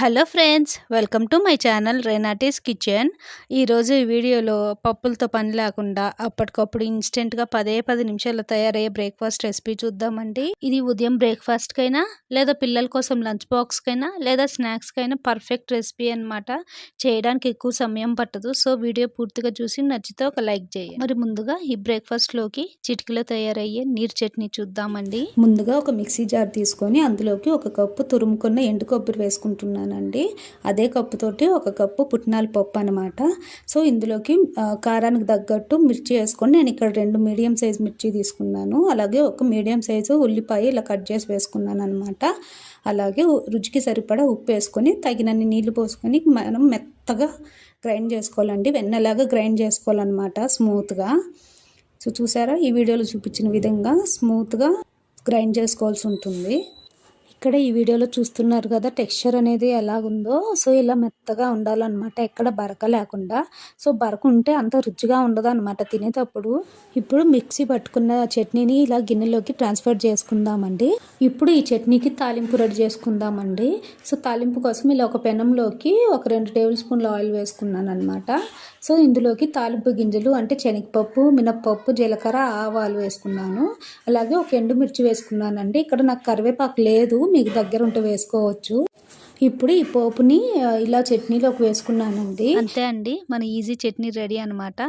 Hello friends welcome to my channel Renati's kitchen. ఈరోజు ఈ వీడియోలో పప్పులతో పని లేకుండా అప్పటికప్పుడు ఇన్స్టెంట్గా పదే పది నిమిషాల్లో తయారయ్యే బ్రేక్ఫాస్ట్ రెసిపీ చూద్దామండి. ఇది ఉదయం బ్రేక్ఫాస్ట్కైనా లేదా పిల్లల కోసం లంచ్ బాక్స్కైనా లేదా స్నాక్స్కైనా పర్ఫెక్ట్ రెసిపీ అనమాట చేయడానికి ఎక్కువ సమయం పట్టదు. సో వీడియో పూర్తిగా చూసి నచ్చితే ఒక లైక్ చేయండి. మరి ముందుగా ఈ బ్రేక్ఫాస్ట్లోకి చిటికలో తయారయ్యే నీరు చట్నీ చూద్దామండి. ముందుగా ఒక మిక్సీ జార్ తీసుకొని అందులోకి ఒక కప్పు తురుముకున్న ఎండు కొబ్బరి తీసుకున్నానండి. అదే కప్పుతోటి ఒక కప్పు పుట్నాల పప్పు అనమాట సో ఇందులోకి కారానికి తగ్గట్టు మిర్చి వేసుకొని నేను ఇక్కడ రెండు మీడియం సైజ్ మిర్చి తీసుకున్నాను. అలాగే ఒక మీడియం సైజు ఉల్లిపాయ ఇలా కట్ చేసి వేసుకున్నాను అనమాట అలాగే రుచికి సరిపడా ఉప్పు వేసుకొని తగినన్ని నీళ్ళు పోసుకొని మనం మెత్తగా గ్రైండ్ చేసుకోవాలండి. వెన్నలాగా గ్రైండ్ చేసుకోవాలన్నమాట స్మూత్గా. సో చూసారా? ఈ వీడియోలో చూపించిన విధంగా స్మూత్గా గ్రైండ్ చేసుకోవాల్సి ఉంటుంది. ఇక్కడ ఈ వీడియోలో చూస్తున్నారు కదా టెక్స్చర్ అనేది ఎలాగుందో. సో ఇలా మెత్తగా ఉండాలన్నమాట. ఎక్కడ బరక లేకుండా. సో బరక ఉంటే అంత రుచిగా ఉండదు అనమాట తినేటప్పుడు. ఇప్పుడు మిక్సీ పట్టుకున్న చట్నీని ఇలా గిన్నెలోకి ట్రాన్స్ఫర్ చేసుకుందామండి. ఇప్పుడు ఈ చట్నీకి తాలింపు రెడీ చేసుకుందామండి. సో తాలింపు కోసం ఇలా ఒక పెనంలోకి ఒక రెండు టేబుల్ స్పూన్ల ఆయిల్ వేసుకున్నాను అనమాట సో ఇందులోకి తాలింపు గింజలు అంటే శనగపప్పు మినప్పప్పు జీలకర్ర ఆవాలు వేసుకున్నాను. అలాగే ఒక ఎండుమిర్చి వేసుకున్నానండి. ఇక్కడ నాకు కరివేపాకు లేదు. మీకు దగ్గర ఉంటే వేసుకోవచ్చు. ఇప్పుడు ఈ పోపుని ఇలా చట్నీలోకి వేసుకున్నానండి. అంతే అండి. మన ఈజీ చట్నీ రెడీ అనమాట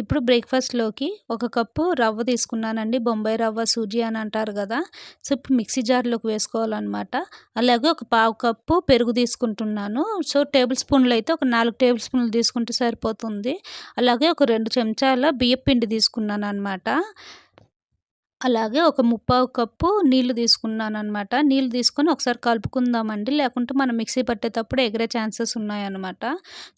ఇప్పుడు బ్రేక్ఫాస్ట్లోకి ఒక కప్పు రవ్వ తీసుకున్నానండి. బొంబాయి రవ్వ సూజీ అని అంటారు కదా. సో ఇప్పుడు మిక్సీ జార్లోకి వేసుకోవాలన్నమాట. అలాగే ఒక పావు కప్పు పెరుగు తీసుకుంటున్నాను. సో టేబుల్ స్పూన్లు అయితే ఒక నాలుగు టేబుల్ స్పూన్లు తీసుకుంటే సరిపోతుంది. అలాగే ఒక రెండు చెంచాల బియ్యపిండి తీసుకున్నాను అనమాట అలాగే ఒక ముప్పావు కప్పు నీళ్ళు తీసుకున్నాను అనమాట నీళ్ళు తీసుకొని ఒకసారి కలుపుకుందామండి. లేకుంటే మనం మిక్సీ పట్టేటప్పుడు ఎగిరే ఛాన్సెస్ ఉన్నాయన్నమాట.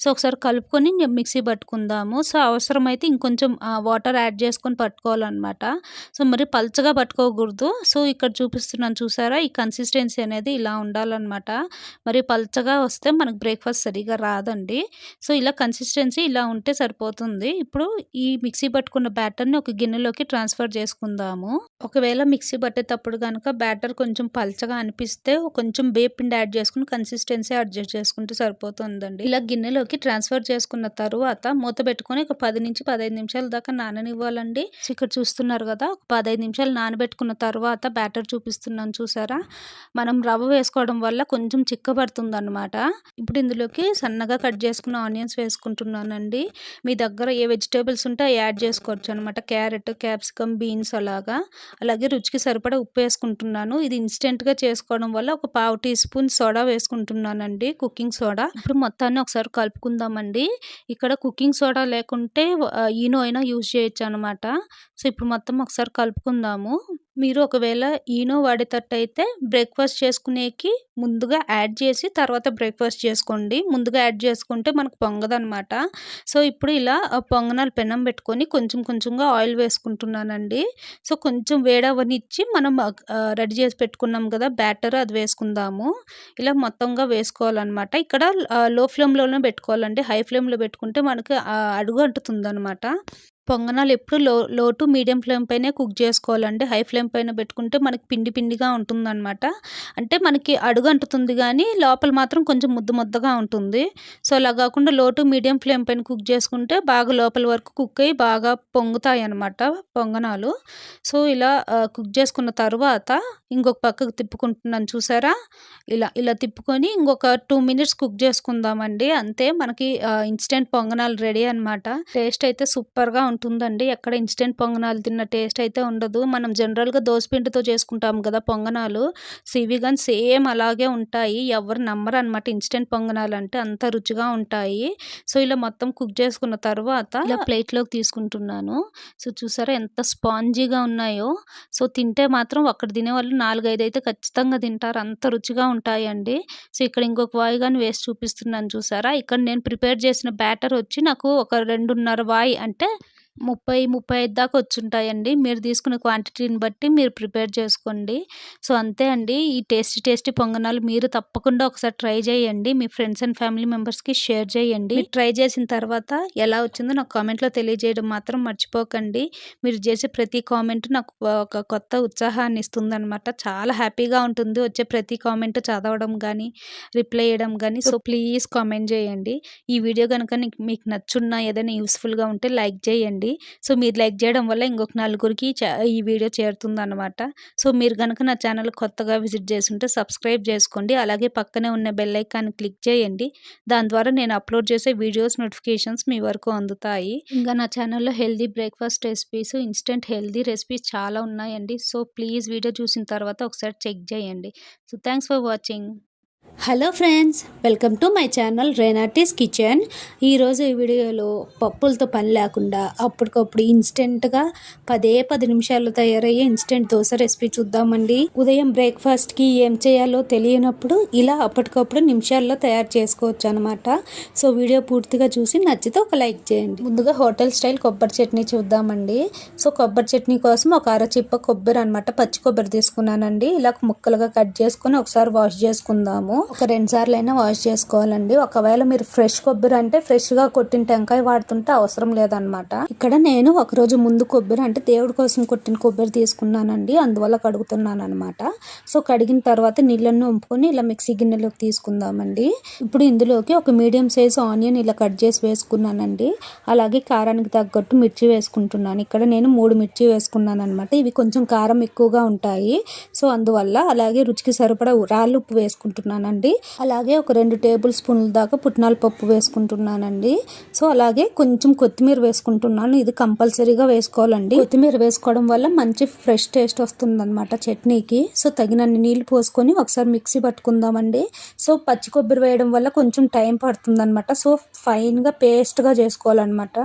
సో ఒకసారి కలుపుకొని మిక్సీ పట్టుకుందాము. సో అవసరమైతే ఇంకొంచెం వాటర్ యాడ్ చేసుకొని పట్టుకోవాలన్నమాట. సో మరి పల్చగా పట్టుకోకూడదు. సో ఇక్కడ చూపిస్తున్నాను చూసారా? ఈ కన్సిస్టెన్సీ అనేది ఇలా ఉండాలన్నమాట. మరి పల్చగా వస్తే మనకు బ్రేక్ఫాస్ట్ సరిగా రాదండి. సో ఇలా కన్సిస్టెన్సీ ఇలా ఉంటే సరిపోతుంది. ఇప్పుడు ఈ మిక్సీ పట్టుకున్న బ్యాటర్ని ఒక గిన్నెలోకి ట్రాన్స్ఫర్ చేసుకుందాము. ఒకవేళ మిక్సీ పట్టేటప్పుడు కనుక బ్యాటర్ కొంచెం పల్చగా అనిపిస్తే కొంచెం పిండి యాడ్ చేసుకుని కన్సిస్టెన్సీ అడ్జస్ట్ చేసుకుంటే సరిపోతుందండి. ఇలా గిన్నెలోకి ట్రాన్స్ఫర్ చేసుకున్న తర్వాత మూత పెట్టుకొని ఒక పది నుంచి పదహైదు నిమిషాల దాకా నాననివ్వాలండి. ఇక్కడ చూస్తున్నారు కదా ఒక పదహైదు నిమిషాలు నానబెట్టుకున్న తర్వాత బ్యాటర్ చూపిస్తున్నాను చూసారా? మనం రవ్వ వేసుకోవడం వల్ల కొంచెం చిక్కబడుతుంది అనమాట ఇప్పుడు ఇందులోకి సన్నగా కట్ చేసుకున్న ఆనియన్స్ వేసుకుంటున్నానండి. మీ దగ్గర ఏ వెజిటేబుల్స్ ఉంటే యాడ్ చేసుకోవచ్చు అనమాట క్యారెట్ క్యాప్సికమ్ బీన్స్ అలాగా. అలాగే రుచికి సరిపడా ఉప్పు వేసుకుంటున్నాను. ఇది ఇన్స్టెంట్గా చేసుకోవడం వల్ల ఒక పావు టీ స్పూన్ సోడా వేసుకుంటున్నానండి కుకింగ్ సోడా. ఇప్పుడు మొత్తాన్ని ఒకసారి కలుపుకుందామండి. ఇక్కడ కుకింగ్ సోడా లేకుంటే ఈనో అయినా యూజ్ చేయొచ్చు అనమాట సో ఇప్పుడు మొత్తం ఒకసారి కలుపుకుందాము. మీరు ఒకవేళ ఈనో వాడేటట్టయితే బ్రేక్ఫాస్ట్ చేసుకునేకి ముందుగా యాడ్ చేసి తర్వాత బ్రేక్ఫాస్ట్ చేసుకోండి. ముందుగా యాడ్ చేసుకుంటే మనకు పొంగదనమాట సో ఇప్పుడు ఇలా పొంగనాలు పెనం పెట్టుకొని కొంచెం కొంచెంగా ఆయిల్ వేసుకుంటున్నానండి. సో కొంచెం వేడవనిచ్చి మనం రెడీ చేసి పెట్టుకున్నాం కదా బ్యాటర్ అది వేసుకుందాము. ఇలా మొత్తంగా వేసుకోవాలన్నమాట. ఇక్కడ లో ఫ్లేమ్లోనే పెట్టుకోవాలండి. హై ఫ్లేమ్లో పెట్టుకుంటే మనకి అడుగు అంటుతుంది అనమాట పొంగనాలు ఎప్పుడు low low to medium flame పైనే కుక్ చేసుకోవాలండి. హై ఫ్లేమ్ పైన పెట్టుకుంటే మనకి పిండి పిండిగా ఉంటుందన్నమాట. అంటే మనకి అడుగు అంటుతుంది కానీ లోపల మాత్రం కొంచెం ముద్ద ముద్దగా ఉంటుంది. సో అలా కాకుండా లో టు మీడియం ఫ్లేమ్ పైన కుక్ చేసుకుంటే బాగా లోపల వరకు కుక్ అయ్యి బాగా పొంగుతాయి అన్నమాట పొంగనాలు. సో ఇలా కుక్ చేసుకున్న తర్వాత ఇంకొక పక్కకు తిప్పుకుంటున్నాను చూసారా? ఇలా ఇలా తిప్పుకొని ఇంకొక టూ మినిట్స్ కుక్ చేసుకుందామండి. అంతే మనకి ఇన్స్టెంట్ పొంగనాలు రెడీ అన్నమాట. టేస్ట్ అయితే సూపర్గా ఉంటుంది ఉంటుందండి. ఎక్కడ ఇన్స్టెంట్ పొంగనాలు తిన్న టేస్ట్ అయితే ఉండదు. మనం జనరల్గా దోసపిండితో చేసుకుంటాం కదా పొంగనాలు. సో ఇవి కానీ సేమ్ అలాగే ఉంటాయి. ఎవరు నమ్మరు అనమాట ఇన్స్టెంట్ పొంగనాలు అంటే అంత రుచిగా ఉంటాయి. సో ఇలా మొత్తం కుక్ చేసుకున్న తర్వాత ఇలా ప్లేట్లోకి తీసుకుంటున్నాను. సో చూసారా ఎంత స్పాంజీగా ఉన్నాయో. సో తింటే మాత్రం అక్కడ తినే వాళ్ళు నాలుగైదు అయితే ఖచ్చితంగా తింటారు. అంత రుచిగా ఉంటాయండి. సో ఇక్కడ ఇంకొక వాయి కానీ వేసి చూపిస్తున్నాను చూసారా. ఇక్కడ నేను ప్రిపేర్ చేసిన బ్యాటర్ వచ్చి నాకు ఒక రెండున్నర వాయి అంటే ముప్పై ముప్పై ఐదు దాకా వచ్చుంటాయండి. మీరు తీసుకున్న క్వాంటిటీని బట్టి మీరు ప్రిపేర్ చేసుకోండి. సో అంతే అండి. ఈ టేస్టీ టేస్టీ పొంగనాలు మీరు తప్పకుండా ఒకసారి ట్రై చేయండి. మీ ఫ్రెండ్స్ అండ్ ఫ్యామిలీ మెంబర్స్కి షేర్ చేయండి. ట్రై చేసిన తర్వాత ఎలా వచ్చిందో నాకు కామెంట్లో తెలియజేయడం మాత్రం మర్చిపోకండి. మీరు చేసే ప్రతి కామెంట్ నాకు ఒక కొత్త ఉత్సాహాన్ని ఇస్తుందన్నమాట. చాలా హ్యాపీగా ఉంటుంది వచ్చే ప్రతి కామెంట్ చదవడం కానీ రిప్లై చేయడం కానీ సో ప్లీజ్ కామెంట్ చేయండి. ఈ వీడియో కనుక మీకు నచ్చున్నా ఏదైనా యూస్ఫుల్గా ఉంటే లైక్ చేయండి. సో మీరు లైక్ చేయడం వల్ల ఇంకొక నలుగురికి ఈ వీడియో చేరుతుంది అనమాట సో మీరు కనుక నా ఛానల్ కొత్తగా విజిట్ చేస్తుంటే సబ్స్క్రైబ్ చేసుకోండి. అలాగే పక్కనే ఉన్న బెల్ ఐకాన్ క్లిక్ చేయండి. దాని ద్వారా నేను అప్లోడ్ చేసే వీడియోస్ నోటిఫికేషన్స్ మీ వరకు అందుతాయి. ఇంకా నా ఛానల్లో healthy breakfast recipes instant healthy recipes చాలా ఉన్నాయండి. సో ప్లీజ్ వీడియో చూసిన తర్వాత ఒకసారి చెక్ చేయండి. So thanks for watching. Hello friends welcome to my channel Renati's kitchen. ఈరోజు ఈ వీడియోలో పప్పులతో పని లేకుండా అప్పటికప్పుడు ఇన్స్టెంట్గా పదే పది నిమిషాల్లో తయారయ్యే ఇన్స్టెంట్ దోశ రెసిపీ చూద్దామండి. ఉదయం బ్రేక్ఫాస్ట్కి ఏం చేయాలో తెలియనప్పుడు ఇలా అప్పటికప్పుడు నిమిషాల్లో తయారు చేసుకోవచ్చు అనమాట సో వీడియో పూర్తిగా చూసి నచ్చితే ఒక లైక్ చేయండి. ముందుగా హోటల్ స్టైల్ కొబ్బరి చట్నీ చూద్దామండి. సో కొబ్బరి చట్నీ కోసం ఒక అర చిప్ప కొబ్బరి అనమాట పచ్చి కొబ్బరి తీసుకున్నానండి. ఇలా ముక్కలుగా కట్ చేసుకొని ఒకసారి వాష్ చేసుకుందాము. ఒక రెండు సార్లు అయినా వాష్ చేసుకోవాలండి. ఒకవేళ మీరు ఫ్రెష్ కొబ్బరి అంటే ఫ్రెష్గా కొట్టిన టెంకాయ వాడుతుంటే అవసరం లేదనమాట ఇక్కడ నేను ఒక రోజు ముందు కొబ్బరి అంటే దేవుడి కోసం కొట్టిన కొబ్బరి తీసుకున్నానండి. అందువల్ల కడుగుతున్నాను అనమాట సో కడిగిన తర్వాత నీళ్ళను వంపుకొని ఇలా మిక్సీ గిన్నెలోకి తీసుకుందామండి. ఇప్పుడు ఇందులోకి ఒక మీడియం సైజ్ ఆనియన్ ఇలా కట్ చేసి వేసుకున్నానండి. అలాగే కారానికి తగ్గట్టు మిర్చి వేసుకుంటున్నాను. ఇక్కడ నేను మూడు మిర్చి వేసుకున్నాను అనమాట ఇవి కొంచెం కారం ఎక్కువగా ఉంటాయి. సో అందువల్ల అలాగే రుచికి సరిపడా రాళ్ళు ఉప్పు వేసుకుంటున్నాను వేసుకున్నానండి అలాగే ఒక రెండు టేబుల్ స్పూన్ల దాకా పుట్నాల పప్పు వేసుకుంటున్నానండి. సో అలాగే కొంచెం కొత్తిమీర వేసుకుంటున్నాను. ఇది కంపల్సరీగా వేసుకోవాలండి. కొత్తిమీర వేసుకోవడం వల్ల మంచి ఫ్రెష్ టేస్ట్ వస్తుందన్నమాట చట్నీకి. సో తగినన్ని నీళ్ళు పోసుకొని ఒకసారి మిక్సీ పట్టుకుందామండి. సో పచ్చి కొబ్బరి వేయడం వల్ల కొంచెం టైం పడుతుంది అనమాట సో ఫైన్గా పేస్ట్గా చేసుకోవాలన్నమాట.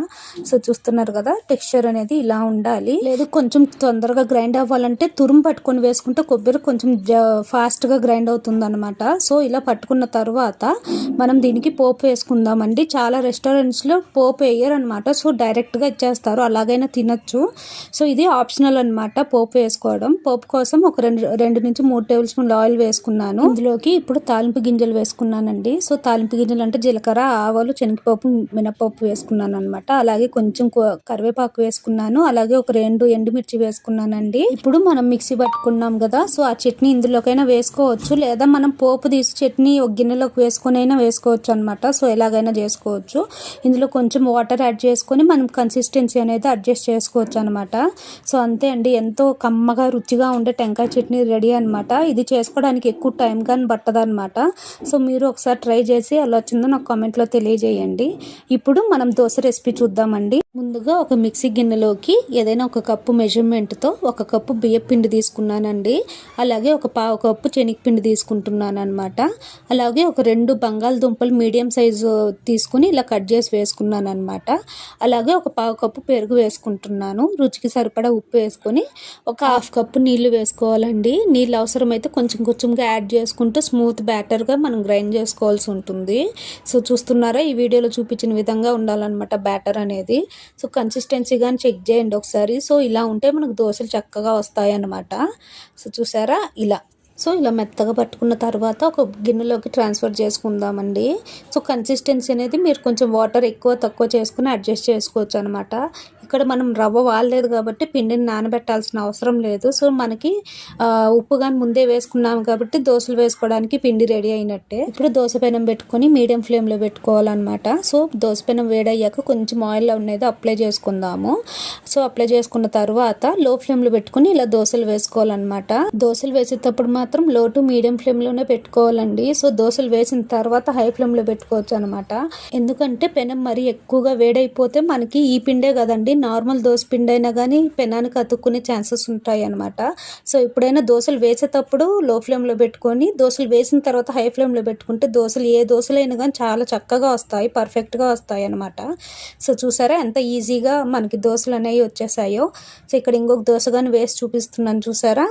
సో చూస్తున్నారు కదా టెక్స్చర్ అనేది ఇలా ఉండాలి. లేదు కొంచెం తొందరగా గ్రైండ్ అవ్వాలంటే తురుము పట్టుకొని వేసుకుంటే కొబ్బరి కొంచెం ఫాస్ట్గా గ్రైండ్ అవుతుంది అనమాట సో సో ఇలా పట్టుకున్న తర్వాత మనం దీనికి పోపు వేసుకుందామండి. చాలా రెస్టారెంట్స్లో పోపు వేయరు అనమాట సో డైరెక్ట్గా ఇచ్చేస్తారు. అలాగైనా తినచ్చు. సో ఇది ఆప్షనల్ అనమాట పోపు వేసుకోవడం. పోపు కోసం ఒక రెండు రెండు నుంచి మూడు టేబుల్ స్పూన్లు ఆయిల్ వేసుకున్నాను. ఇందులోకి ఇప్పుడు తాలింపు గింజలు వేసుకున్నానండి. సో తాలింపు గింజలు అంటే జీలకర్ర ఆవాలు శనగపప్పు మినపప్పు వేసుకున్నాను అనమాట అలాగే కొంచెం కరివేపాకు వేసుకున్నాను. అలాగే ఒక రెండు ఎండుమిర్చి వేసుకున్నానండి. ఇప్పుడు మనం మిక్సీ పట్టుకున్నాం కదా సో ఆ చట్నీ ఇందులోకైనా వేసుకోవచ్చు. లేదా మనం పోపు పీస్ చట్నీ ఒక గిన్నెలోకి వేసుకొని అయినా వేసుకోవచ్చు అనమాట సో ఎలాగైనా చేసుకోవచ్చు. ఇందులో కొంచెం వాటర్ యాడ్ చేసుకొని మనం కన్సిస్టెన్సీ అనేది అడ్జస్ట్ చేసుకోవచ్చు అనమాట సో అంతే అండి. ఎంతో కమ్మగా రుచిగా ఉండే టెంకాయ చట్నీ రెడీ అనమాట ఇది చేసుకోవడానికి ఎక్కువ టైం కానీ పట్టదనమాట సో మీరు ఒకసారి ట్రై చేసి అలా వచ్చిందో నాకు కామెంట్లో తెలియజేయండి. ఇప్పుడు మనం దోశ రెసిపీ చూద్దామండి. ముందుగా ఒక మిక్సీ గిన్నెలోకి ఏదైనా ఒక కప్పు మెజర్మెంట్తో ఒక కప్పు బియ్య పిండి తీసుకున్నానండి. అలాగే ఒక పావు కప్పు శనగపిండి తీసుకుంటున్నాను అనమాట అలాగే ఒక రెండు బంగాళదుంపలు మీడియం సైజు తీసుకుని ఇలా కట్ చేసి వేసుకున్నాను అనమాట అలాగే ఒక పావు కప్పు పెరుగు వేసుకుంటున్నాను. రుచికి సరిపడా ఉప్పు వేసుకొని ఒక హాఫ్ కప్పు నీళ్ళు వేసుకోవాలండి. నీళ్ళు అవసరమైతే కొంచెం కొంచెంగా యాడ్ చేసుకుంటూ స్మూత్ బ్యాటర్గా మనం గ్రైండ్ చేసుకోవాల్సి ఉంటుంది. సో చూస్తున్నారా? ఈ వీడియోలో చూపించిన విధంగా ఉండాలన్నమాట బ్యాటర్ అనేది. సో కన్సిస్టెన్సీ కానీ చెక్ చేయండి ఒకసారి. సో ఇలా ఉంటే మనకు దోశలు చక్కగా వస్తాయి అన్నమాట సో చూసారా? ఇలా. సో ఇలా మెత్తగా పట్టుకున్న తర్వాత ఒక గిన్నెలోకి ట్రాన్స్ఫర్ చేసుకుందామండి. సో కన్సిస్టెన్సీ అనేది మీరు కొంచెం వాటర్ ఎక్కువ తక్కువ చేసుకుని అడ్జస్ట్ చేసుకోవచ్చు అనమాట ఇక్కడ మనం రవ్వ వాలలేదు కాబట్టి పిండిని నానబెట్టాల్సిన అవసరం లేదు. సో మనకి ఉప్పు కానీ ముందే వేసుకున్నాం కాబట్టి దోశలు వేసుకోవడానికి పిండి రెడీ అయినట్టే. ఇప్పుడు దోశ పెనం పెట్టుకొని మీడియం ఫ్లేమ్లో పెట్టుకోవాలన్నమాట. సో దోశ పెనం వేడయ్యాక కొంచెం ఆయిల్ అనేది అప్లై చేసుకుందాము. సో అప్లై చేసుకున్న తర్వాత లో ఫ్లేమ్లో పెట్టుకొని ఇలా దోశలు వేసుకోవాలన్నమాట. దోశలు వేసేటప్పుడు మాత్రం లో టు మీడియం ఫ్లేమ్లోనే పెట్టుకోవాలండి. సో దోశలు వేసిన తర్వాత హై ఫ్లేమ్లో పెట్టుకోవచ్చు అనమాట ఎందుకంటే పెనం మరీ ఎక్కువగా వేడైపోతే మనకి ఈ పిండే కదండి. నార్మల్ దోశ పిండి అయినా కానీ పెనానికి అతుక్కునే ఛాన్సెస్ ఉంటాయి అనమాట సో ఎప్పుడైనా దోశలు వేసేటప్పుడు లో ఫ్లేమ్లో పెట్టుకొని దోశలు వేసిన తర్వాత హై ఫ్లేమ్లో పెట్టుకుంటే దోశలు ఏ దోశలైనా కానీ చాలా చక్కగా వస్తాయి పర్ఫెక్ట్గా వస్తాయి అనమాట సో చూసారా ఎంత ఈజీగా మనకి దోశలు అనేవి వచ్చేసాయో. సో ఇక్కడ ఇంకొక దోశ కానీ వేసి చూపిస్తున్నాను చూసారా.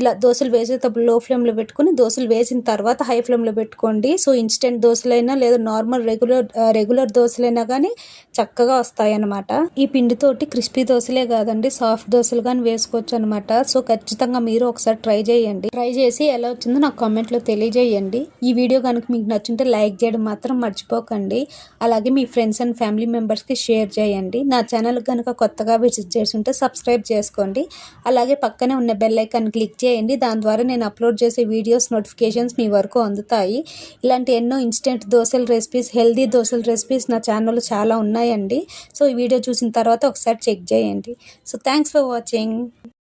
ఇలా దోశలు వేసేటప్పుడు లో ఫ్లేమ్లో పెట్టుకొని దోశలు వేసిన తర్వాత హై ఫ్లేమ్లో పెట్టుకోండి. సో ఇన్స్టెంట్ దోశలైనా లేదా నార్మల్ రెగ్యులర్ రెగ్యులర్ దోశలైనా కానీ చక్కగా వస్తాయి అన్నమాట ఈ పిండితోటి క్రిస్పీ దోశలే కాదండి సాఫ్ట్ దోశలు కానీ వేసుకోవచ్చు అనమాట సో ఖచ్చితంగా మీరు ఒకసారి ట్రై చేయండి. ట్రై చేసి ఎలా వచ్చిందో నాకు కామెంట్లో తెలియజేయండి. ఈ వీడియో కనుక మీకు నచ్చుంటే లైక్ చేయడం మాత్రం మర్చిపోకండి. అలాగే మీ ఫ్రెండ్స్ అండ్ ఫ్యామిలీ మెంబర్స్కి షేర్ చేయండి. నా ఛానల్ కనుక కొత్తగా విజిట్ చేసి ఉంటే సబ్స్క్రైబ్ చేసుకోండి. అలాగే పక్కనే ఉన్న బెల్ ఐకాన్ క్లిక్ చేయండి. దాని ద్వారా నేను అప్లోడ్ అప్లోడ్ చేసే వీడియోస్ నోటిఫికేషన్స్ మీ వరకు అందుతాయి. ఇలాంటి ఎన్నో ఇన్స్టెంట్ దోశల రెసిపీస్ హెల్దీ దోశల రెసిపీస్ నా ఛానల్లో చాలా ఉన్నాయండి. సో ఈ వీడియో చూసిన తర్వాత ఒకసారి చెక్ చేయండి. So thanks for watching